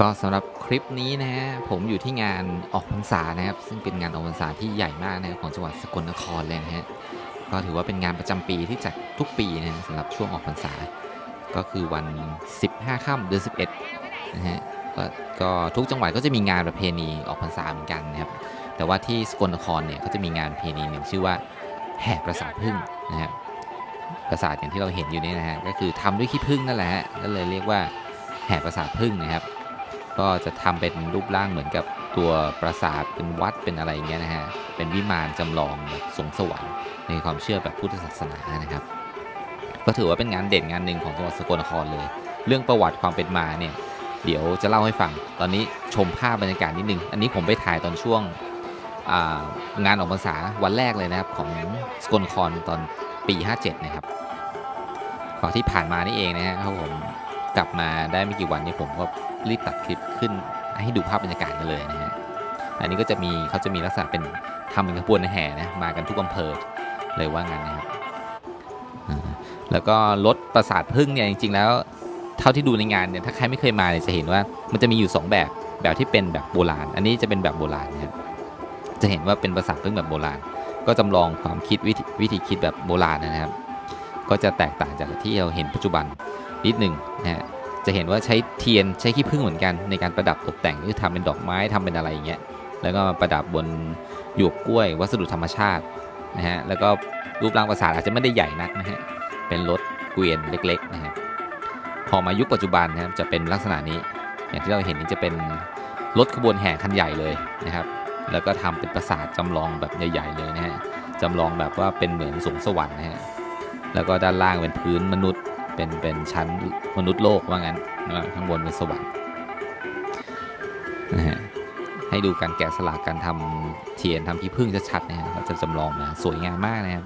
ก็สำหรับคลิปนี้นะฮะผมอยู่ที่งานออกพรรษานะครับ ซึ่งเป็นงานออกพรรษาที่ใหญ่มากนะครับของจังหวัดสกลนครเลยนะฮะก็ถือว่าเป็นงานประจำปีที่จัดทุกปีนะสำหรับช่วงออกพรรษา ก็คือวัน 15ค่ำเดือน11นะฮะก็ก็ทุกจังหวัดก็จะมีงานประเพณีออกพรรษาเหมือนกันนะครับแต่ว่าที่สกลนครเนี่ยเขาจะมีงานประเพณีหนึ่งชื่อว่าแห่ประสาทพึ่งนะครับประสาทอย่างที่เราเห็นอยู่นี่นะฮะก็คือทำด้วยขี้ผึ้งนั่นแหละฮะก็เลยเรียกว่าแห่ประสาทพึ่งนะครับ ก็จะทำเป็นรูปร่างเหมือนกับตัวปราสาทเป็นวัดเป็นอะไรอย่างเงี้ยนะฮะ เป็นวิมานจำลองแบบสงสวรรค์ในความเชื่อแบบพุทธศาสนานะครับ ก็ถือว่าเป็นงานเด่นงานหนึ่งของจังหวัดสกลนครเลย เรื่องประวัติความเป็นมาเนี่ยเดี๋ยวจะเล่าให้ฟัง ตอนนี้ชมภาพบรรยากาศนิดนึง อันนี้ผมไปถ่ายตอนช่วงงานออกพรรษาวันแรกเลยนะครับของสกลนครตอนปี 57 นะครับก่อนที่ผ่านมานี่เองนะครับผม กลับมาได้ไม่กี่วันเนี่ยผมก็รีบตัดคลิปขึ้นให้ดูภาพบรรยากาศกันเลยนะฮะอันนี้ก็จะมีเขาจะมีลักษณะเป็นทำเป็นขบวนแห่นะมากันทุกอำเภอเลยว่างั้นนะครับแล้วก็รถประสาทพึ่งเนี่ยจริง ๆ แล้วเท่าที่ดูในงานเนี่ยถ้าใครไม่เคยมาเนี่ยจะเห็นว่ามันจะมีอยู่ 2 แบบแบบที่เป็นแบบโบราณ อันนี้จะเป็นแบบโบราณนะครับจะเห็นว่าเป็นประสาทพึ่งแบบโบราณ ก็จำลองความคิดวิธีวิธีคิดแบบโบราณนะครับ ก็จะแตกต่างจากที่เราเห็นปัจจุบัน นิดหนึ่งนะฮะจะเห็นว่าใช้เทียนใช้ขี้ผึ้งเหมือนกันในการประดับตกแต่งคือทำเป็นดอกไม้ทำเป็นอะไรอย่างเงี้ยแล้วก็มาประดับบนหยวกกล้วย วัสดุธรรมชาตินะฮะแล้วก็รูปร่างปราสาทอาจจะไม่ได้ใหญ่นักนะฮะเป็นรถเกวียนเล็กๆนะฮะพอมายุคปัจจุบันนะครับจะเป็นลักษณะนี้ อย่างที่เราเห็นนี่จะเป็นรถขบวนแห่คันใหญ่เลยนะครับ แล้วก็ทำเป็นปราสาทจำลองแบบใหญ่ ๆ เลยนะฮะจำลองแบบว่าเป็นเหมือนสวงสวรรค์นะฮะแล้วก็ด้านล่างเป็นพื้นมนุษย์ เป็นเป็นชั้นมนุษย์โลกว่างั้นข้างบนเป็นสวรรค์นะฮะให้ดูการแกะสลักการทำเทียนทำที่พึ่งชัดๆนะฮะก็จะจำลองมาสวยงามมากนะครับ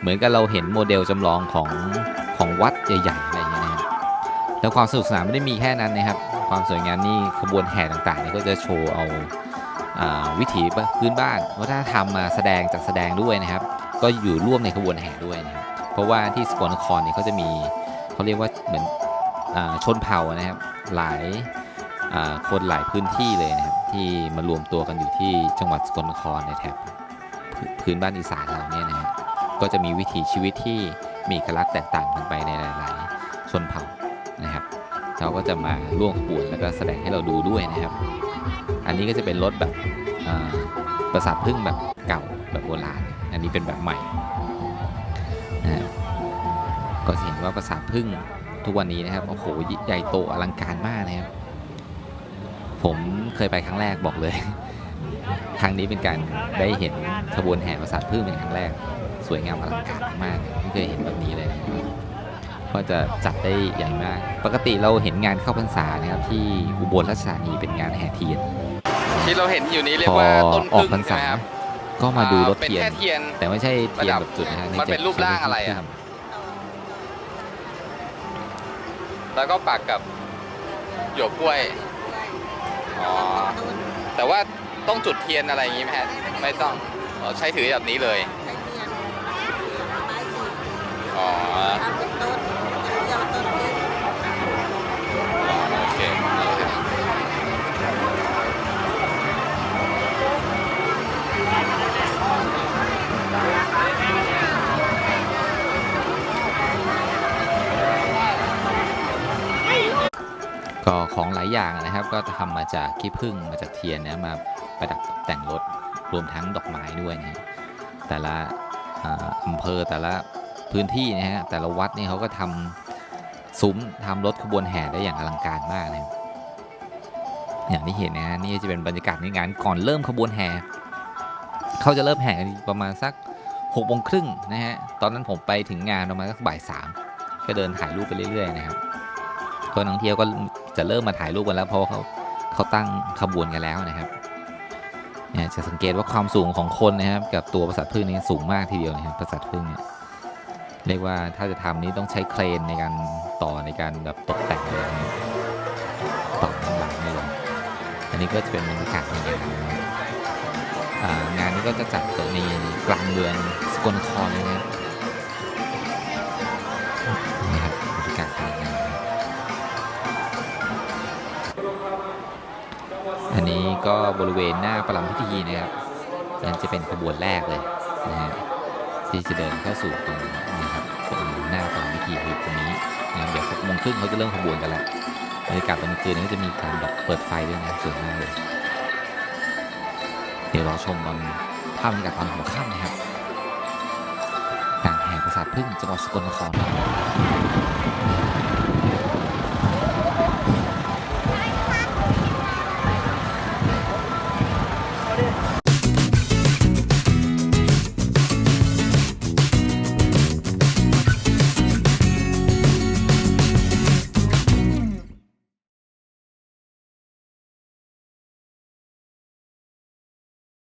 เหมือนกับเราเห็นโมเดลจำลองของของวัดใหญ่ๆอะไรอย่างเงี้ยนะครับแล้วความสนุกสนานไม่ได้มีแค่นั้นนะครับ ความสวยงามนี่ขบวนแห่ต่างๆเนี่ยก็จะโชว์เอาอ่าวิถีพื้นบ้านวัฒนธรรมมาแสดงจากแสดงด้วยนะครับ ก็อยู่ร่วมในขบวนแห่ด้วยนะครับ เพราะว่าที่สกลนครเนี่ยเขาจะมี เขาเรียกว่าเหมือนอชนเผ่านะครับ หลายคนหลายพื้นที่เลยนะครับ ที่มารวมตัวกันอยู่ที่จังหวัดสกลนครในแถบพื้นพื้นบ้านอีสานเราเนี่ยนะฮะก็จะมีวิถีชีวิตที่มีเอกลักษณ์แตกต่างกันไปในหลาย ๆ ชนเผ่านะครับเขาก็จะมาร่วมขบวนแล้วก็แสดงให้เราดูด้วยนะครับ อันนี้ก็จะเป็นรถแบบประสาทพึ่งแบบเก่าแบบโบราณ อันนี้เป็นแบบใหม่นะฮะ ก็จะเห็นว่าปราสาทพึ่งทุกวันนี้นะครับโอ้โหใหญ่โตอลังการมากนะครับ ผมเคยไปครั้งแรกบอกเลย ครั้งนี้เป็นการได้เห็นขบวนแห่ปราสาทพึ่งเป็นครั้งแรก สวยงามอลังการมากไม่เคยเห็นแบบนี้เลยนะครับก็จะจัดได้ใหญ่มาก ปกติเราเห็นงานเข้าพรรษานะครับ ที่อุบลราชธานีเป็นงานแห่เทียนที่เราเห็นอยู่นี้เรียพกอว่าต้นออกพึ่งพรรใช่ษาไหมครับก็มาดูรถเป็นเทียนแค่เทียน แต่ไม่ใช่เทียนแบบจุดนะฮะมันเป็นจะรูปร่างอะไรอะครับ แล้วก็ปักกับหยวกกล้วย อ๋อ แต่ว่าต้องจุดเทียนอะไรอย่างงี้ไหมฮะ ไม่ต้องอ๋อใช้ถือแบบนี้เลย หลายอย่างนะครับ ก็ทำมาจากขี้ผึ้งมาจากเทียนนะมาประดับแต่งรถรวมทั้งดอกไม้ด้วยนะแต่ละอ่าอำเภอแต่ละพื้นที่นะฮะแต่ละวัดนี่เขาก็ทำซุ้มทำรถขบวนแห่ได้อย่างอลังการมากนะอย่างที่เห็นนะฮะนี่จะเป็นบรรยากาศในงานก่อนเริ่มขบวนแห่เขาจะเริ่มแห่ประมาณสักหกโมงครึ่งนะฮะตอนนั้นผมไปถึงงานประมาณสักบ่ายสามก็เดินถ่ายรูปไปเรื่อยๆนะครับก็นักท่องเที่ยวก็ จะเริ่มมาถ่ายรูปกันแล้วเพราะาเขาเขาตั้งขบวนกันแล้วนะครับเนี่ยจะสังเกตว่าความสูงของคนนะครับ กับตัวปราสาทพึ่งนี่สูงมากทีเดียวนะครับปราสาทพึ่งเนี่ยเรียกว่าถ้าจะทำนี้ต้องใช้เครนในการต่อในการแบบตกแต่งเลยนะครับต่อข้างหลังนี่เลยอันนี้ก็จะเป็นบรรยากาศในงานงานนี้ก็จะจัดในกลางเมืองสกลนครเลยนะ ก็บริเวณหน้าประลำพิธีนะครับนั่นจะเป็นขบวนแรกเลยนะฮะที่จะเดินเข้าสู่ตรงนี้ครับตรงหน้าประลำพิธีคือตรงนี้นะครับเดี๋ยวหกโมงครึ่งเขาจะเริ่มขบวนกันแล้วบรรยากาศตอนกลางคืนก็จะมีการแบบเปิดไฟด้วยนะสวยมากเลยเดี๋ยวรอชมตอนภาพบรรยากาศตอนหัวค่ำนะครับการแห่ประสาทพึ่งจังหวัดสกลนครครับ